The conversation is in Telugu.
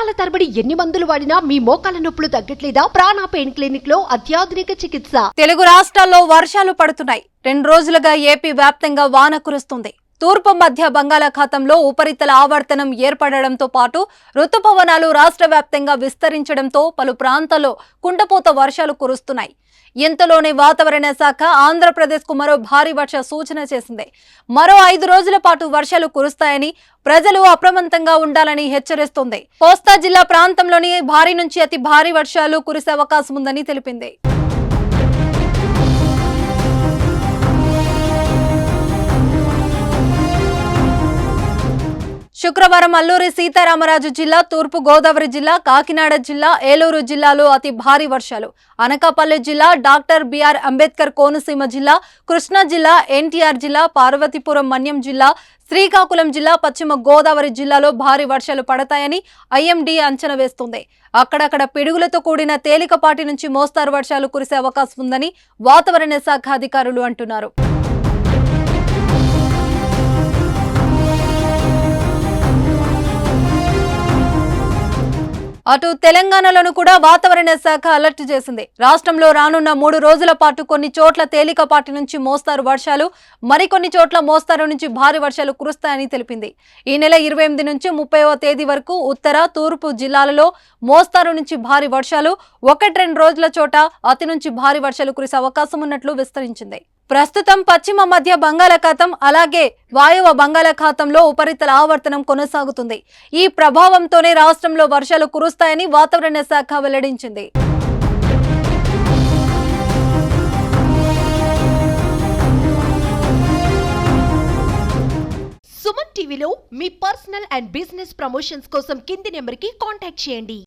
సంవత్సరాల తరబడి ఎన్ని మందులు వాడినా మీ మోకాల నొప్పులు తగ్గట్లేదా? ప్రాణ పెయిన్ క్లినిక్లో అత్యాధునిక చికిత్స. తెలుగు రాష్ట్రాల్లో వర్షాలు పడుతున్నాయి. రెండు రోజులుగా ఏపీ వ్యాప్తంగా వాన కురుస్తుంది. తూర్పు మధ్య బంగాళాఖాతంలో ఉపరితల ఆవర్తనం ఏర్పడడంతో పాటు రుతుపవనాలు రాష్ట్ర వ్యాప్తంగా విస్తరించడంతో పలు ప్రాంతాల్లో కుండపోత వర్షాలు కురుస్తున్నాయి. ఇంతలోనే వాతావరణ శాఖ ఆంధ్రప్రదేశ్కు మరో భారీ వర్ష సూచన చేసింది. మరో ఐదు రోజుల పాటు వర్షాలు కురుస్తాయని ప్రజలు అప్రమత్తంగా ఉండాలని హెచ్చరిస్తోంది. కోస్తా జిల్లా ప్రాంతంలోని భారీ నుంచి అతి భారీ వర్షాలు కురిసే అవకాశం ఉందని తెలిపింది. శుక్రవారం అల్లూరి సీతారామరాజు జిల్లా తూర్పు గోదావరి జిల్లా కాకినాడ జిల్లా ఏలూరు జిల్లాలో అతి భారీ వర్షాలు. అనకాపల్లి జిల్లా డాక్టర్ బిఆర్ అంబేద్కర్ కోనసీమ జిల్లా కృష్ణా జిల్లా ఎన్టీఆర్ జిల్లా పార్వతీపురం మన్యం జిల్లా శ్రీకాకుళం జిల్లా పశ్చిమ గోదావరి జిల్లాలో భారీ వర్షాలు పడతాయని ఐఎండీ అంచనా వేస్తుంది. అక్కడక్కడ పిడుగులతో కూడిన తేలికపాటి నుంచి మోస్తారు వర్షాలు కురిసే అవకాశం ఉందని వాతావరణ శాఖ అధికారులు అంటున్నారు. అటు తెలంగాణలోను కూడా వాతావరణ శాఖ అలర్ట్ చేసింది. రాష్ట్రంలో రానున్న మూడు రోజుల పాటు కొన్ని చోట్ల తేలికపాటి నుంచి మోస్తారు వర్షాలు. మరికొన్ని చోట్ల మోస్తారు నుంచి భారీ వర్షాలు కురుస్తాయని తెలిపింది. ఈ నెల ఇరవై ఎనిమిది నుంచి ముప్పైవ తేదీ వరకు ఉత్తర తూర్పు జిల్లాలలో మోస్తారు నుంచి భారీ వర్షాలు. ఒకటి రెండు రోజుల చోట అతి నుంచి భారీ వర్షాలు కురిసే అవకాశం ఉన్నట్లు విస్తరించింది. ప్రస్తుతం పశ్చిమ మధ్య బంగాళాఖాతం అలాగే వాయువ బంగాళాఖాతంలో ఉపరితల ఆవర్తనం కొనసాగుతుంది. ఈ ప్రభావంతోనే రాష్ట్రంలో వర్షాలు కురుస్తాయని వాతావరణ శాఖ వెల్లడించింది. సుమన్ టీవీలో మీ పర్సనల్ అండ్ బిజినెస్ ప్రమోషన్స్ కోసం కింది నెంబర్కి కాంటాక్ట్ చేయండి.